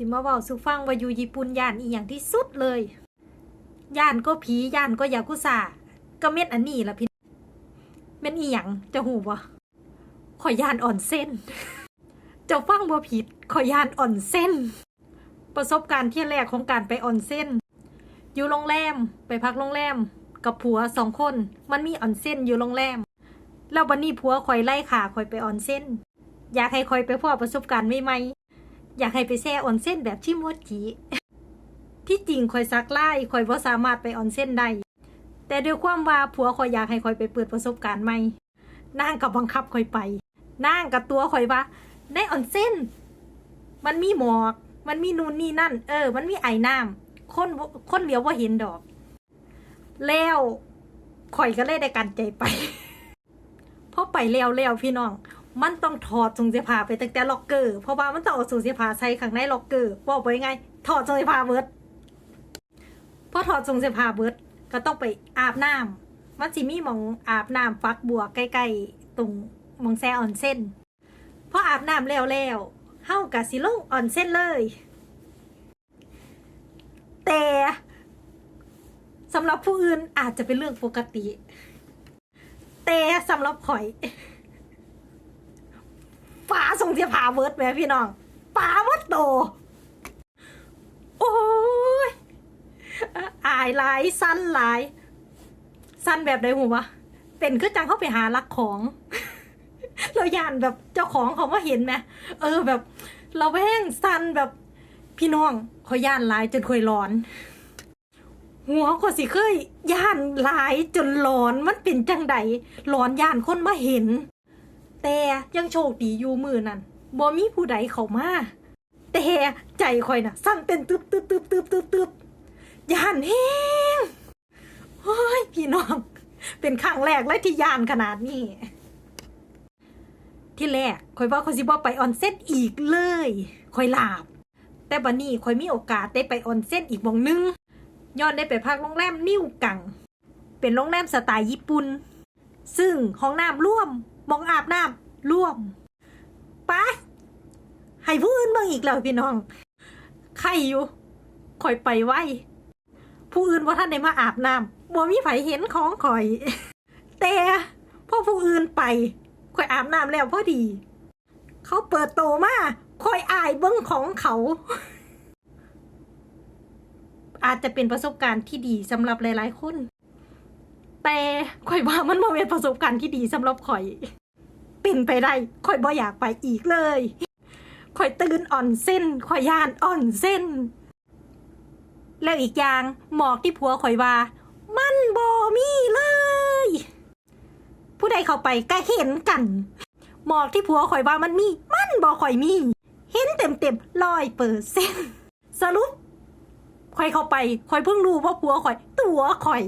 สิมาเว้าสู่ฟังว่าอยู่ญี่ปุ่นย่านอีหยังที่สุดเลย ย่านก็ผีย่านก็ยากุซ่าก็เม็ดอันนี้ล่ะพี่เม็ดอีหยังจะหูบ่ขอย่านอ่อนเส้น เจ้าฟังบ่ผิดขอย่านอ่อนเส้น ประสบการณ์ที่แรกของการไปอ่อนเส้น อยู่โรงแรมไปพักโรงแรม กับผัวสองคน มันมีอ่อนเส้นอยู่โรงแรม แล้ววันนี้ผัวคอยไล่ขาคอยไปอ่อนเส้น อยากให้คอยไปพ่อประสบการณ์ใหม่ อยากให้ไปแช่ออนเส้นแบบที่โมจิที่จริงคอยซักไล่คอยว่าสามารถไปออนเส้นได้ แต่ด้วยความว่าผัวคอยอยากให้คอยไปเปิดประสบการณ์ใหม่นางกับบังคับคอยไปนางกับตัวคอยว่าได้ออนเส้น มันมีหมอก มันมีนูนนี่นั่น เออ มันมีไอ้น้ำคนคนเดียวว่าเห็นดอก แล้วข่อยก็เลยได้กันใจไปพอไปแล้วแล้วพี่น้อง มันต้องถอดทรงเสื้อผ้าไปตั้งแต่ล็อกเกอร์เพราะว่ามันต้องเอาทรงเสื้อผ้าใส่ข้างในล็อกเกอร์บอกไปไงถอดทรงเสื้อผ้าเบิดพอถอดทรงเสื้อผ้าเบิดก็ต้องไปอาบน้ำมันสิมีมองอาบน้ำฟักบัวใกล้ๆตรงมองแซ่ออนเส้นพออาบน้ำแล้วแล้วเฮากะสิลงออนเส้นเลย แต่สำหรับผู้อื่นอาจจะเป็นเรื่องปกติ แต่สำหรับข่อย ฟ้าส่งเสียผาเวิร์ดแหม่พี่น้องฟ้าวัดโต โอ้ยอายหลายสั้นหลาย สั้นแบบใดหูวะเป็นคือจังเข้าไปหารักของ เราย่านแบบเจ้าของเขามาเห็นไหมเออแบบ เราแว่งสั้นแบบพี่น้องเขาย่านหลายจนคอยร้อน หัวก็สิเคยย่านหลายจนหลอนมันเป็นจังใดหลอนย่านคนมาเห็น แต่ยังโชคดีอยู่มือนั่นบ่มีผู้ใดเข้ามาแต่ใจคอยน่ะ สั่นเป็นตึบตึบตึบตึบตึบตึบยานแห้งโอ้ยพี่น้อง เป็นครั้งแรกเลยที่ยานขนาดนี้ ที่แรกคอยว่าคอยสิบ่ไปออนเซ็ตอีกเลยคอยลาบ แต่บัดนี้คอยมีโอกาสได้ไปออนเซ็ตอีกวงนึงย้อนได้ไปพักโรงแรมนิ่วกัง เป็นโรงแรมสไตล์ญี่ปุ่น ซึ่งห้องน้ำร่วม มองอาบน้ำร่วมไปะให้ผู้อื่นเบ่งอีกแล้วพี่น้องใครอยู่คอยไปไว้ ผู้อื่นว่าท่านได้มาอาบน้ำบ่มีไผเห็นของคอย แต่พอผู้อื่นไปคอยอาบน้ำแล้วพอดี เขาเปิดโตมาคอยอายเบิ้งของเขา อาจจะเป็นประสบการณ์ที่ดีสำหรับหลายๆคน แต่ข่อยว่ามันบ่เป็นประสบการณ์ที่ดีสำหรับข่อย เป็นไปได้ข่อยบ่อยากไปอีกเลยข่อยตื่นอ่อนเส้นข่อยย่านอ่อนเส้น แล้วอีกอย่างหมอกที่ผัวข่อยว่า มันบ่มีเลย ผู้ใดเข้าไปก็เห็นกัน หมอกที่ผัวข่อยว่ามันมี มันบ่ข่อยมี เห็นเต็มเต็มร้อยเปอร์เซ็นสรุปข่อยเข้าไปข่อยเพิ่งรู้ว่าผัวข่อย ตัวข่อย